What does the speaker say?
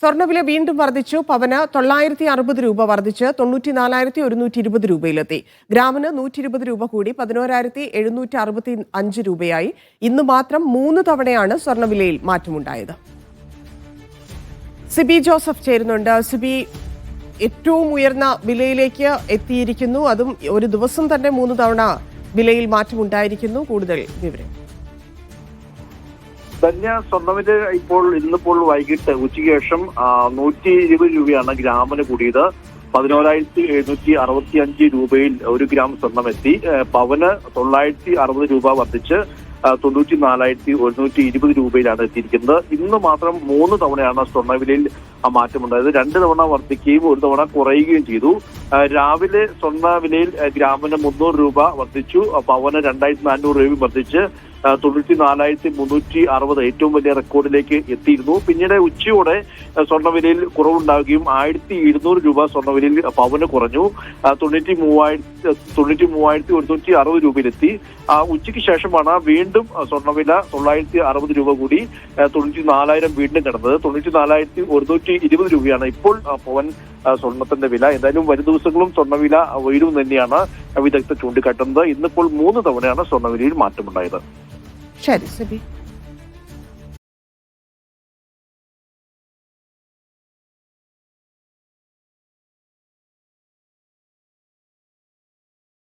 സ്വർണവില വീണ്ടും വർദ്ധിച്ചു. പവന് തൊള്ളായിരത്തി അറുപത് രൂപ വർദ്ധിച്ച് തൊണ്ണൂറ്റി നാലായിരത്തി ഒരുന്നൂറ്റി ഇരുപത് രൂപയിലെത്തി. ഗ്രാമിന് നൂറ്റി ഇരുപത് രൂപ കൂടി പതിനോരായിരത്തി എഴുന്നൂറ്റി അറുപത്തി അഞ്ച് രൂപയായി. ഇന്ന് മാത്രം മൂന്ന് തവണയാണ് സ്വർണവിലയിൽ മാറ്റമുണ്ടായത്. സിബി ജോസഫ് ചേരുന്നുണ്ട്. സിബി ഏറ്റവും ഉയർന്ന വിലയിലേക്ക് എത്തിയിരിക്കുന്നു. അതും ഒരു ദിവസം തന്നെ മൂന്ന് തവണ വിലയിൽ മാറ്റമുണ്ടായിരിക്കുന്നു. കൂടുതൽ വിവരം ധന്യ സ്വർണവിന്റെ ഇപ്പോൾ ഇന്നിപ്പോൾ വൈകിട്ട് ഉച്ചയ്ക്ക് ശേഷം നൂറ്റി ഇരുപത് രൂപയാണ് ഗ്രാമിന് കൂടിയത്. പതിനോരായിരത്തി എഴുന്നൂറ്റി അറുപത്തി അഞ്ച് രൂപയിൽ ഒരു ഗ്രാം സ്വർണം എത്തി പവന് തൊള്ളായിരത്തി അറുപത് രൂപ വർദ്ധിച്ച് തൊണ്ണൂറ്റി നാലായിരത്തി ഒരുന്നൂറ്റി ഇരുപത് രൂപയിലാണ് എത്തിയിരിക്കുന്നത്. ഇന്ന് മാത്രം മൂന്ന് തവണയാണ് സ്വർണവിലയിൽ മാറ്റമുണ്ടായത്. രണ്ട് തവണ വർദ്ധിക്കുകയും ഒരു തവണ കുറയുകയും ചെയ്തു. രാവിലെ സ്വർണ വിലയിൽ ഗ്രാമിന് മുന്നൂറ് രൂപ വർദ്ധിച്ചു. പവന് രണ്ടായിരത്തി നാനൂറ് രൂപയും വർദ്ധിച്ച് തൊണ്ണൂറ്റി നാലായിരത്തി മുന്നൂറ്റി അറുപത് ഏറ്റവും വലിയ റെക്കോർഡിലേക്ക് എത്തിയിരുന്നു. പിന്നീട് ഉച്ചയോടെ സ്വർണവിലയിൽ കുറവുണ്ടാവുകയും ആയിരത്തി ഇരുന്നൂറ് രൂപ സ്വർണവിലയിൽ പവന് കുറഞ്ഞു. തൊണ്ണൂറ്റി മൂവായിരത്തി തൊണ്ണൂറ്റി മൂവായിരത്തി ഒരുന്നൂറ്റി അറുപത് രൂപയിലെത്തി ഉച്ചയ്ക്ക് ശേഷമാണ് വീണ്ടും സ്വർണവില തൊള്ളായിരത്തി അറുപത് രൂപ കൂടി തൊണ്ണൂറ്റി നാലായിരം വീണ്ടും കിടന്നത്. തൊണ്ണൂറ്റി നാലായിരത്തി ഒരുന്നൂറ്റി ഇരുപത് രൂപയാണ് ഇപ്പോൾ പവൻ സ്വർണത്തിന്റെ വില. എന്തായാലും വരും ദിവസങ്ങളും സ്വർണവില ഉയരും തന്നെയാണ് വിദഗ്ധർ ചൂണ്ടിക്കാട്ടുന്നത്. ഇന്നിപ്പോൾ മൂന്ന് തവണയാണ് സ്വർണവിലയിൽ മാറ്റമുണ്ടായത്. ശരി സിബി